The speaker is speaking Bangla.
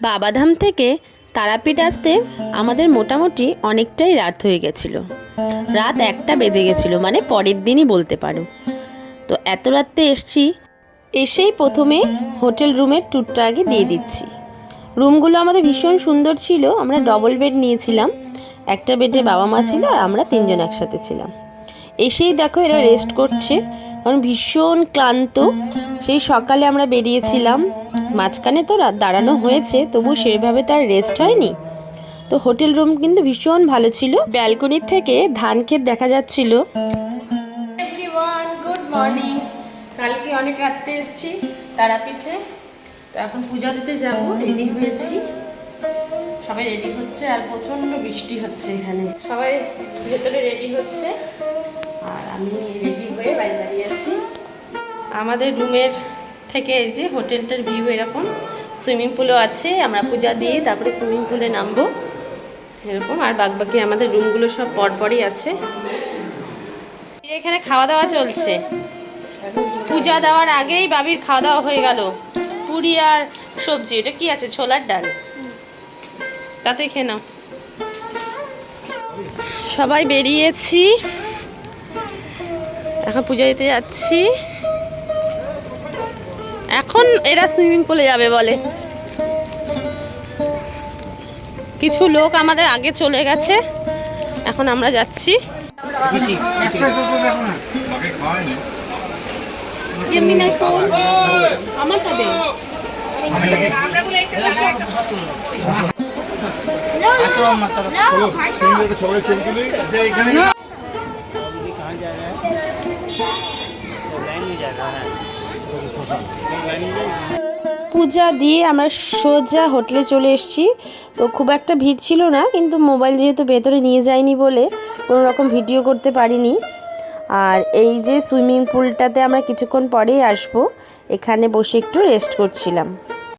বাবাধাম থেকে তারাপীঠ আসতে আমাদের মোটামুটি অনেকটাই রাত হয়ে গেছিল। রাত একটা বেজে গেছিল মানে পরের দিনই বলতে পারো। তো এত রাত্রে এসছি, এসেই প্রথমে হোটেল রুমের ট্যুরটা আগে দিয়ে দিচ্ছি। রুমগুলো আমাদের ভীষণ সুন্দর ছিল, আমরা ডবল বেড নিয়েছিলাম। একটা বেডে বাবা মা ছিল আর আমরা তিনজন একসাথে ছিলাম। এসেই দেখো এরা রেস্ট করছে। কারণ ভীষণ ক্লান্ত। সেই সকালে আমরা বেরিয়েছিলাম। মাঝখানে তো দাঁড়ানো হয়েছে তবু সেভাবে তার রেস্ট হয়নি। তো হোটেল রুম কিন্তু ভীষণ ভালো ছিল। ব্যালকনির থেকে ধান ক্ষেত দেখা যাচ্ছিল। কালকে অনেক রাত্রে এসেছি, তারাপীঠে। তো এখন পূজা দিতে যাব রেডি হয়েছি। সবাই রেডি হচ্ছে, আর প্রচণ্ড বৃষ্টি হচ্ছে এখানে। সবাই ভেতরে রেডি হচ্ছে। আর আমি রেডি হয়ে বাড়ি দাঁড়িয়ে আছি। আমাদের রুমের থেকে এই যে হোটেলটার ভিউ এরকম। সুইমিং পুলও আছে, আমরা পূজা দিয়ে তারপরে সুইমিং পুলে নামবো। এরকম, আর বাকি আমাদের রুমগুলো সব পরপরই আছে। এখানে খাওয়া দাওয়া চলছে। পূজা দেওয়ার আগেই বাবির খাওয়া দাওয়া হয়ে গেল। পুরি আর সবজি, এটা কি আছে? ছোলার ডাল। তাতে খেয়ে নাও। সবাই বেরিয়েছি। এখন পূজা দিতে যাচ্ছি। এখন এরা সুইমিং পুলে যাবে বলে। কিছু লোক আমাদের আগে চলে গেছে। এখন আমরা যাচ্ছি। আমারটা পূজা দিয়ে আমরা সোজা হোটেলে চলে এসেছি। তো খুব একটা ভিড় ছিল না, কিন্তু মোবাইল যেহেতু ভেতরে নিয়ে যায়নি বলে কোনো রকম ভিডিও করতে পারিনি। আর এই যে সুইমিং পুলটাতে আমরা কিছুক্ষণ পরেই আসব, এখানে বসে একটু রেস্ট করছিলাম।